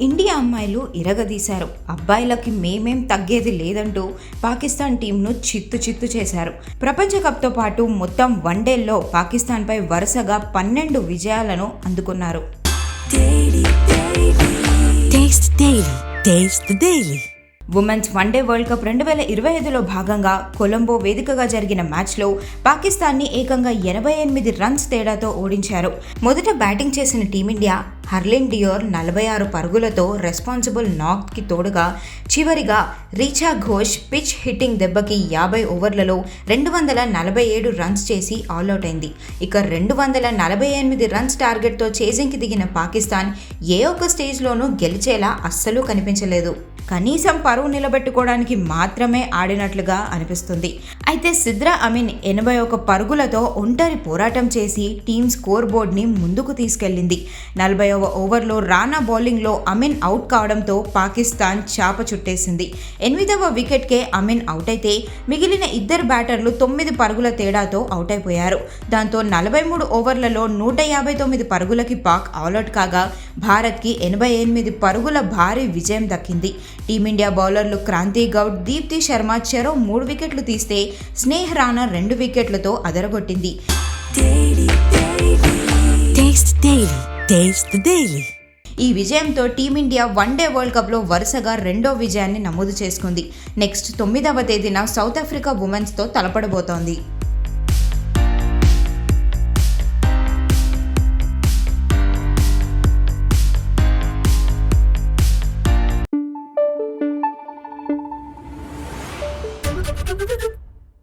India అమ్మాయిలు ఇరగదీశారు. అబ్బాయిలకి మేమేం తగ్గేది లేదంటూ పాకిస్తాన్ టీంను చిత్తు చిత్తు చేశారు. ప్రపంచ కప్తో పాటు మొత్తం వన్డేల్లో పాకిస్తాన్పై వరుసగా పన్నెండు విజయాలను అందుకున్నారు. ఉమెన్స్ వన్డే వరల్డ్ కప్ రెండు వేల ఇరవై ఐదులో భాగంగా కొలంబో వేదికగా జరిగిన మ్యాచ్లో పాకిస్తాన్ని ఏకంగా ఎనభై ఎనిమిది రన్స్ తేడాతో ఓడించారు. మొదట బ్యాటింగ్ చేసిన టీమిండియా హర్లిన్ డియోర్ నలభై ఆరు పరుగులతో రెస్పాన్సిబుల్ నాక్కి తోడుగా చివరిగా రీచా ఘోష్ పిచ్ హిట్టింగ్ దెబ్బకి యాభై ఓవర్లలో రెండు వందల నలభై ఏడు రన్స్ చేసి ఆల్అవుట్ అయింది. ఇక రెండు వందల నలభై ఎనిమిది రన్స్ టార్గెట్తో చేజింగ్కి దిగిన పాకిస్తాన్ ఏ ఒక్క స్టేజ్లోనూ గెలిచేలా అస్సలు కనిపించలేదు. కనీసం పరువు నిలబెట్టుకోవడానికి మాత్రమే ఆడినట్లుగా అనిపిస్తుంది. అయితే సిద్రా అమీన్ ఎనభై ఒక పరుగులతో ఒంటరి పోరాటం చేసి టీమ్ స్కోర్ బోర్డ్ని ముందుకు తీసుకెళ్ళింది నలభైవ ఓవర్లో రానా బౌలింగ్లో అమీన్ అవుట్ కావడంతో పాకిస్తాన్ చాప చుట్టేసింది. ఎనిమిదవ వికెట్కే అమీన్ అవుట్ అయితే మిగిలిన ఇద్దరు బ్యాటర్లు తొమ్మిది పరుగుల తేడాతో అవుట్ అయిపోయారు. దాంతో నలభై మూడు ఓవర్లలో నూట యాభై తొమ్మిది పరుగులకి పాక్ ఆల్అౌట్ కాగా భారత్కి ఎనభై ఎనిమిది పరుగుల భారీ విజయం దక్కింది. టీమిండియా బౌలర్లు క్రాంతి గౌడ్ దీప్తి శర్మ చెరో మూడు వికెట్లు తీస్తే స్నేహ్ రాణా రెండు వికెట్లతో అదరగొట్టింది. ఈ విజయంతో టీమిండియా వన్డే వరల్డ్ కప్లో వరుసగా రెండో విజయాన్ని నమోదు చేసుకుంది. నెక్స్ట్ తొమ్మిదవ తేదీన సౌత్ ఆఫ్రికా ఉమెన్స్తో తలపడబోతోంది.